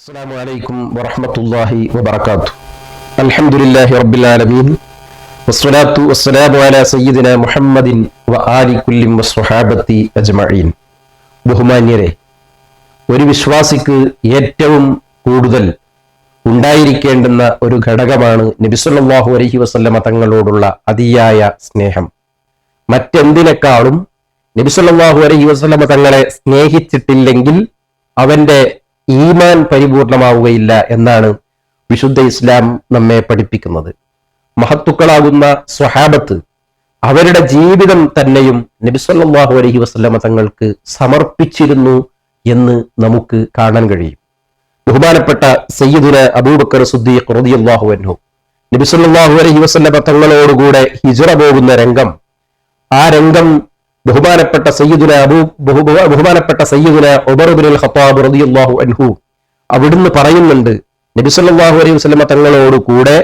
السلام عليكم ورحمة الله وبركاته الحمد لله رب العالمين والصلاة والسلام على سيدنا محمد وآل كل وصحابة أجمعين ബഹുമാന്യരെ ഒരു വിശ്വാസിക്ക് ഏറ്റവും കൂടുതൽ ഉണ്ടായിരിക്കേണ്ടുന്ന ഒരു ഘടകമാണ് നബിസല്ലാഹു അലഹി വസല്ലമ തങ്ങളോടുള്ള അതിയായ സ്നേഹം മറ്റെന്തിനേക്കാളും നബിസല്ലാഹു അലഹി വസല്ലമ തങ്ങളെ സ്നേഹിച്ചിട്ടില്ലെങ്കിൽ അവന്റെ ഈമാൻ പരിപൂർണമാവുകയില്ല എന്നാണ് വിശുദ്ധ ഇസ്ലാം നമ്മെ പഠിപ്പിക്കുന്നത്. മഹത്തുക്കളാകുന്ന സ്വഹാബത്ത് അവരുടെ ജീവിതം തന്നെയും നബിസല്ലാഹു അലഹി വസ്ലമ തങ്ങൾക്ക് സമർപ്പിച്ചിരുന്നു എന്ന് നമുക്ക് കാണാൻ കഴിയും. ബഹുമാനപ്പെട്ട സയ്യിദുന അബൂബക്കർ സുദ്ദീഖ് റളിയല്ലാഹു അൻഹു നബിസല്ലാഹു അലഹി വസ്ലമ തങ്ങളോടുകൂടെ ഹിജറ പോകുന്ന രംഗം ആ രംഗം ബഹുമാനപ്പെട്ട സയ്യിദുല അബൂ ബഹു- ബഹുമാനപ്പെട്ട സയ്യിദുല ഒബറുബിൻ ഖത്താബ് റളിയല്ലാഹു അൻഹു അവിടുന്ന് പറയുന്നുണ്ട് നബിസല്ലാഹു അലൈഹി വസ്ലമ തങ്ങളോട് കൂടെ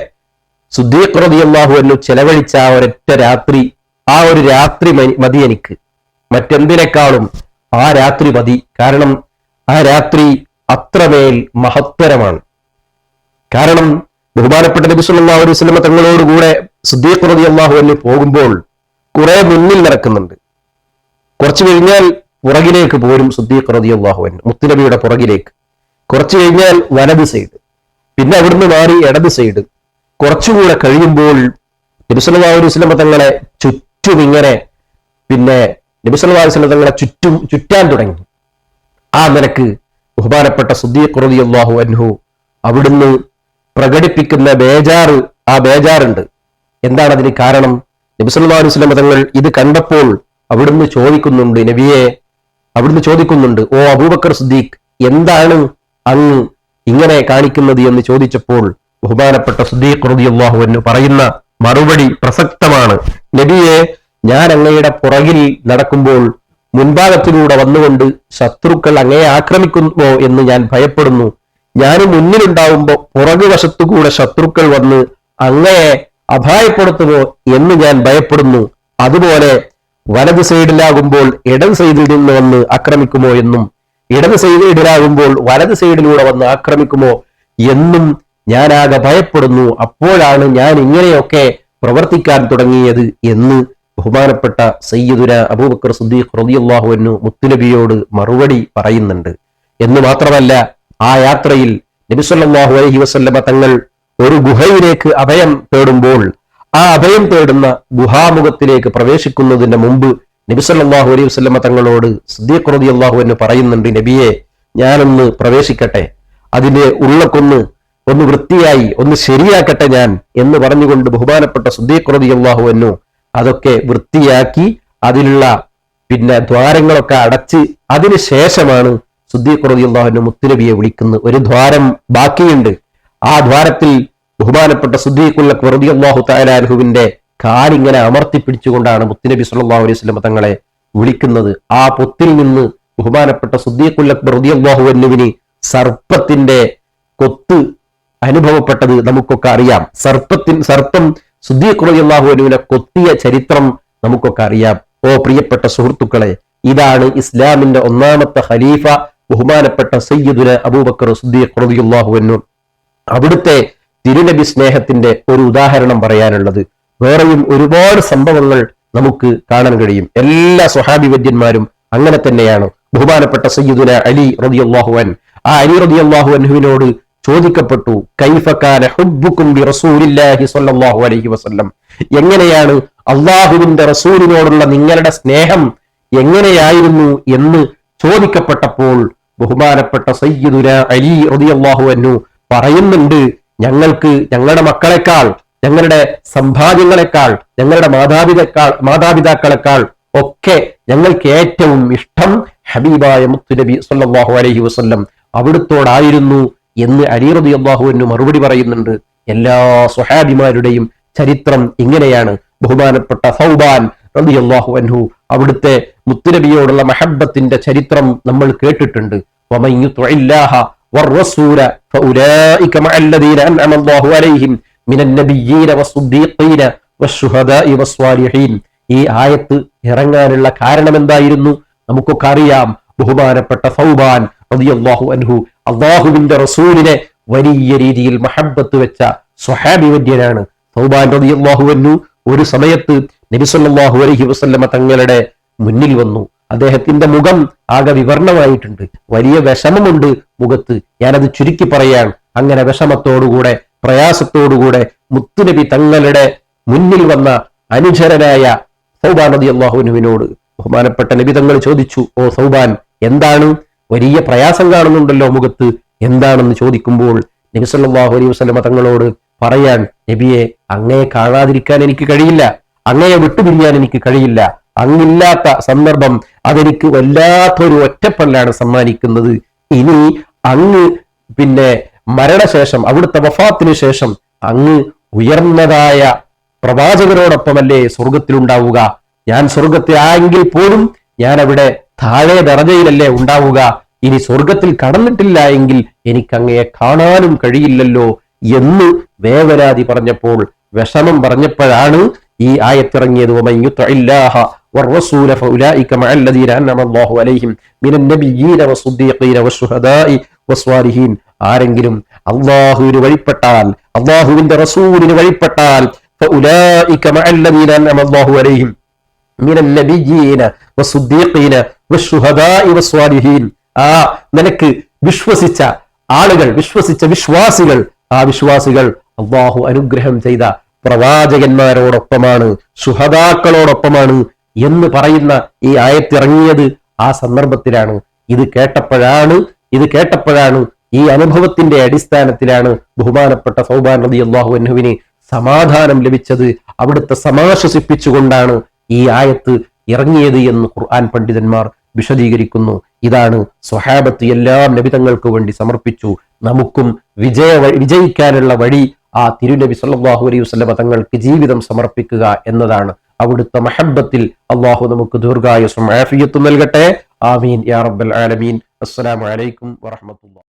സുദ്ദീഖ് റളിയല്ലാഹു അൻഹു ചെലവഴിച്ച ആ ഒരൊറ്റ രാത്രി ആ ഒരു രാത്രി മതി- എനിക്ക്. മറ്റെന്തിനേക്കാളും ആ രാത്രി മതി. കാരണം ആ രാത്രി അത്രമേൽ മഹത്തരമാണ്. കാരണം ബഹുമാനപ്പെട്ട നബി സല്ലല്ലാഹു അലൈഹി വസല്ലമ തങ്ങളോട് കൂടെ സുദ്ദീഖ് റളിയല്ലാഹു അൻഹു പോകുമ്പോൾ കുറെ മുന്നിൽ നടക്കുന്നുണ്ട്. കുറച്ചു കഴിഞ്ഞാൽ പുറകിലേക്ക് പോരും സുദ്ദീഖ് റളിയല്ലാഹു അൻഹു മുത്തുനബിയുടെ പുറകിലേക്ക്. കുറച്ചു കഴിഞ്ഞാൽ വലത് സൈഡ് പിന്നെ അവിടുന്ന് മാറി ഇടത് സൈഡ്. കുറച്ചുകൂടെ കഴിയുമ്പോൾ നബി സല്ലല്ലാഹു അലൈഹി വസല്ലമ തങ്ങളെ ചുറ്റും ഇങ്ങനെ പിന്നെ നബി സല്ലല്ലാഹു അലൈഹി വസല്ലമ തങ്ങളെ ചുറ്റും ചുറ്റാൻ തുടങ്ങി. ആ നിലയ്ക്ക് ബഹുമാനപ്പെട്ട സുദ്ദീഖ് റളിയല്ലാഹു അൻഹു അവിടുന്ന് പ്രകടിപ്പിക്കുന്ന ബേജാറ് ആ ബേജാറുണ്ട്. എന്താണ് അതിന് കാരണം? നബി അലുസ്ലമതങ്ങൾ ഇത് കണ്ടപ്പോൾ അവിടുന്ന് ചോദിക്കുന്നുണ്ട് നബിയെ അവിടുന്ന് ചോദിക്കുന്നുണ്ട് ഓ അബൂബക്കർ സുദ്ദീഖ് എന്താണ് അങ്ങ് ഇങ്ങനെ കാണിക്കുന്നത്? എന്ന് ചോദിച്ചപ്പോൾ ബഹുമാനപ്പെട്ട സുദ്ദീഖ് റളിയല്ലാഹു എന്ന് പറയുന്ന മറുപടി പ്രസക്തമാണ്. നബിയെ ഞാൻ അങ്ങയുടെ പുറകിൽ നടക്കുമ്പോൾ മുൻഭാഗത്തിലൂടെ വന്നുകൊണ്ട് ശത്രുക്കൾ അങ്ങയെ ആക്രമിക്കുമോ എന്ന് ഞാൻ ഭയപ്പെടുന്നു. ഞാൻ മുന്നിലുണ്ടാവുമ്പോ പുറകുവശത്തുകൂടെ ശത്രുക്കൾ വന്ന് അങ്ങയെ അഭായപ്പെടുത്തുമോ എന്ന് ഞാൻ ഭയപ്പെടുന്നു. അതുപോലെ വലത് സൈഡിലാകുമ്പോൾ ഇടത് സൈഡിൽ നിന്ന് വന്ന് ആക്രമിക്കുമോ എന്നും ഇടത് സൈഡിലാകുമ്പോൾ വലത് സൈഡിലൂടെ വന്ന് ആക്രമിക്കുമോ എന്നും ഞാനാകെ ഭയപ്പെടുന്നു. അപ്പോഴാണ് ഞാൻ ഇങ്ങനെയൊക്കെ പ്രവർത്തിക്കാൻ തുടങ്ങിയത് എന്ന് ബഹുമാനപ്പെട്ട സയ്യിദുര അബൂബക്കർ സുദ്ദീഖ് റളിയല്ലാഹു അൻഹു മുത്തുനബിയോട് മറുപടി പറയുന്നുണ്ട്. എന്ന് മാത്രമല്ല ആ യാത്രയിൽ നബിസ്വല്ലാഹു അലൈഹി വസല്ലമ തങ്ങൾ ഒരു ഗുഹയിലേക്ക് അഭയം തേടുമ്പോൾ ആ അഭയം തേടുന്ന ഗുഹാമുഖത്തിലേക്ക് പ്രവേശിക്കുന്നതിന് മുമ്പ് നബിസല്ലാഹു അലൈഹി വസല്ലമ തങ്ങളോട് സിദ്ദീഖ് അള്ളാഹു എന്ന് പറയുന്നുണ്ട് നബിയെ ഞാനൊന്ന് പ്രവേശിക്കട്ടെ. അതിന്റെ ഉള്ളക്കൊന്ന് ഒന്ന് വൃത്തിയായി ഒന്ന് ശരിയാക്കട്ടെ ഞാൻ. എന്ന് പറഞ്ഞുകൊണ്ട് ബഹുമാനപ്പെട്ട സുദ്ദീഖ് അള്ളാഹു എന്നു അതൊക്കെ വൃത്തിയാക്കി അതിലുള്ള പിന്നെ ദ്വാരങ്ങളൊക്കെ അടച്ച് അതിനുശേഷമാണ് സുദ്ദീഖ് റളിയല്ലാഹു അൻഹു മുത്തുനബിയെ വിളിക്കുന്നത്. ഒരു ദ്വാരം ബാക്കിയുണ്ട്. ആ ദ്വാരത്തിൽ ബഹുമാനപ്പെട്ട സുദ്ദീഖുൽ അക്ബർ റളിയല്ലാഹു തആല അൻഹുവിന്റെ കാലിങ്ങനെ അമർത്തിപ്പിടിച്ചുകൊണ്ടാണ് മുത്തുനബി സല്ലല്ലാഹു അലൈഹി സ്വലം തങ്ങളെ വിളിക്കുന്നത്. ആ പൊത്തിൽ നിന്ന് ബഹുമാനപ്പെട്ട സുദ്ദീഖുൽ അക്ബർ റളിയല്ലാഹു അൻഹുവിന് സർപ്പത്തിന്റെ കൊത്ത് അനുഭവപ്പെട്ടത് നമുക്കൊക്കെ അറിയാം. സർപ്പത്തിൻ സർപ്പം സുദ്ദീഖ് റളിയല്ലാഹു അൻഹുവിനെ കൊത്തിയ ചരിത്രം നമുക്കൊക്കെ അറിയാം. ഓ പ്രിയപ്പെട്ട സുഹൃത്തുക്കളെ ഇതാണ് ഇസ്ലാമിന്റെ ഒന്നാമത്തെ ഖലീഫ ബഹുമാനപ്പെട്ട സയ്യിദുന അബൂബക്കർ സുദ്ദീഖ് റളിയല്ലാഹു അൻഹു. അവിടുത്തെ തിരുനബി സ്നേഹത്തിന്റെ ഒരു ഉദാഹരണം പറയാനുള്ളത്. വേറെയും ഒരുപാട് സംഭവങ്ങൾ നമുക്ക് കാണാൻ കഴിയും. എല്ലാ സ്വഹാബി വൈദ്യന്മാരും അങ്ങനെ തന്നെയാണ്. ബഹുമാനപ്പെട്ട സയ്യിദുന അലി റളിയല്ലാഹു അൻ ആ അലി റളിയല്ലാഹു അൻഹുവിനോട് ചോദിക്കപ്പെട്ടു അലൈഹി വസല്ലം? എങ്ങനെയാണ് അള്ളാഹുവിന്റെ റസൂലിനോടുള്ള നിങ്ങളുടെ സ്നേഹം എങ്ങനെയായിരുന്നു എന്ന് ചോദിക്കപ്പെട്ടപ്പോൾ ബഹുമാനപ്പെട്ട സയ്യിദുന അലി റളിയല്ലാഹു അൻഹു പറയുന്നുണ്ട് ഞങ്ങൾക്ക് ഞങ്ങളുടെ മക്കളെക്കാൾ ഞങ്ങളുടെ സമ്പാദ്യങ്ങളെക്കാൾ ഞങ്ങളുടെ മാതാപിതാക്കൾ മാതാപിതാക്കളെക്കാൾ ഒക്കെ ഞങ്ങൾക്ക് ഏറ്റവും ഇഷ്ടം ഹബീബായ മുത്തുനബി സല്ലാഹു അലഹി വസ്ല്ലം അവിടുത്തോടായിരുന്നു എന്ന് അലി അള്ളാഹുവിന് മറുപടി പറയുന്നുണ്ട്. എല്ലാ സുഹാബിമാരുടെയും ചരിത്രം ഇങ്ങനെയാണ്. ബഹുമാനപ്പെട്ട സൗബാൻ റളിയല്ലാഹു അൻഹു അവിടുത്തെ മുത്തുനബിയോടുള്ള മഹബത്തിന്റെ ചരിത്രം നമ്മൾ കേട്ടിട്ടുണ്ട്. والرسول فأولئك مع الذين أنعم الله عليهم من النبيين والصديقين والشهداء والصالحين ഈ ആയത്ത് ഇറങ്ങാനുള്ള കാരണം എന്തായിരുന്നു നമുക്കൊക്കെ അറിയാം ബഹുമാനപ്പെട്ട സൗബാൻ റളിയല്ലാഹു അൻഹു അള്ളാഹുവിന്റെ റസൂലിനെ വലിയ രീതിയിൽ മഹബത്ത് വെച്ച സ്വഹാബി വര്യനാണ് സൗബാൻ റളിയല്ലാഹു ഒരു സമയത്ത് നബിസല്ലാഹു അലൈഹി വസല്ലമ തങ്ങളുടെ മുന്നിൽ വന്നു അദ്ദേഹത്തിന്റെ മുഖം ആകെ വിവർണമായിട്ടുണ്ട്. വലിയ വിഷമമുണ്ട് മുഖത്ത്. ഞാനത് ചുരുക്കി പറയാൻ അങ്ങനെ വിഷമത്തോടുകൂടെ പ്രയാസത്തോടുകൂടെ മുത്തുനബി തങ്ങളുടെ മുന്നിൽ വന്ന അനുചരനായ സൗബാൻ റതി അള്ളാഹുനുവിനോട് ബഹുമാനപ്പെട്ട നബി തങ്ങൾ ചോദിച്ചു ഓ സൗബാൻ എന്താണ്? വലിയ പ്രയാസം കാണുന്നുണ്ടല്ലോ മുഖത്ത്. എന്താണെന്ന് ചോദിക്കുമ്പോൾ നബി അലൈഹി വസല്ലമ തങ്ങളോട് പറയാൻ നബിയെ അങ്ങയെ കാണാതിരിക്കാൻ എനിക്ക് കഴിയില്ല. അങ്ങയെ വിട്ടുപിരിയാൻ എനിക്ക് കഴിയില്ല. അങ്ങില്ലാത്ത സന്ദർഭം അതെനിക്ക് വല്ലാത്തൊരു ഒറ്റപ്പല്ലാണ് സമ്മാനിക്കുന്നത്. ഇനി അങ്ങ് പിന്നെ മരണശേഷം അവിടുത്തെ വഫാത്തിന് ശേഷം അങ്ങ് ഉയർന്നതായ പ്രവാചകരോടൊപ്പമല്ലേ സ്വർഗത്തിലുണ്ടാവുക ഞാൻ സ്വർഗത്തിൽ ആയെങ്കിൽ പോലും ഞാൻ അവിടെ താഴെ ദറജയിലല്ലേ ഉണ്ടാവുക? ഇനി സ്വർഗത്തിൽ കടന്നിട്ടില്ല എങ്കിൽ എനിക്ക് അങ്ങയെ കാണാനും കഴിയില്ലല്ലോ എന്ന് വേവരാതി പറഞ്ഞപ്പോൾ വിഷമം പറഞ്ഞപ്പോഴാണ് ഈ ആയത്തിറങ്ങിയത്. والرسول فاولئك مع الذين انعم الله عليهم من النبيين والصديقين والشهداء والصالحين ആരെങ്കിലും അള്ളാഹുവിന് വഴിപ്പെട്ടാൽ അള്ളാഹുവിന്റെ റസൂലിന് വഴിപ്പെട്ടാൽ فاولئك مع الذين انعم الله عليهم من النبيين والصديقين والشهداء والصالحين ആ നിനക്ക് വിശ്വസിച്ച ആളുകൾ വിശ്വസിച്ച വിശ്വാസികൾ ആ വിശ്വാസികൾ അള്ളാഹു അനുഗ്രഹം ചെയ്ത പ്രവാചകന്മാരോടൊപ്പമാണ് സുഹതാക്കളോടൊപ്പമാണ് എന്ന് പറയുന്ന ഈ ആയത്തിറങ്ങിയത് ആ സന്ദർഭത്തിലാണ്. ഇത് കേട്ടപ്പോഴാണ് ഇത് കേട്ടപ്പോഴാണ് ഈ അനുഭവത്തിന്റെ അടിസ്ഥാനത്തിലാണ് ബഹുമാനപ്പെട്ട സൗബാൻ റതി അള്ളാഹു അന്നുവിന് സമാധാനം ലഭിച്ചത്. അവിടുത്തെ സമാശ്വസിപ്പിച്ചുകൊണ്ടാണ് ഈ ആയത്ത് ഇറങ്ങിയത് എന്ന് ഖുർആൻ പണ്ഡിതന്മാർ വിശദീകരിക്കുന്നു. ഇതാണ് സ്വഹാബത്ത് എല്ലാം നബിതങ്ങൾക്ക് വേണ്ടി സമർപ്പിച്ചു. നമുക്കും വിജയ വിജയിക്കാനുള്ള വഴി ആ തിരുനബി സല്ലാഹു അലൈഹി വസ്ലമ തങ്ങൾക്ക് ജീവിതം സമർപ്പിക്കുക എന്നതാണ്. അവിടുത്തെ മഹബത്തിൽ അള്ളാഹു നമുക്ക് ദീർഘായുസും ആഫിയത്തും നൽകട്ടെ. ആമീൻ യാ റബ്ബൽ ആലമീൻ. അസ്സലാമു അലൈക്കും വറഹ്മത്തുള്ളാഹി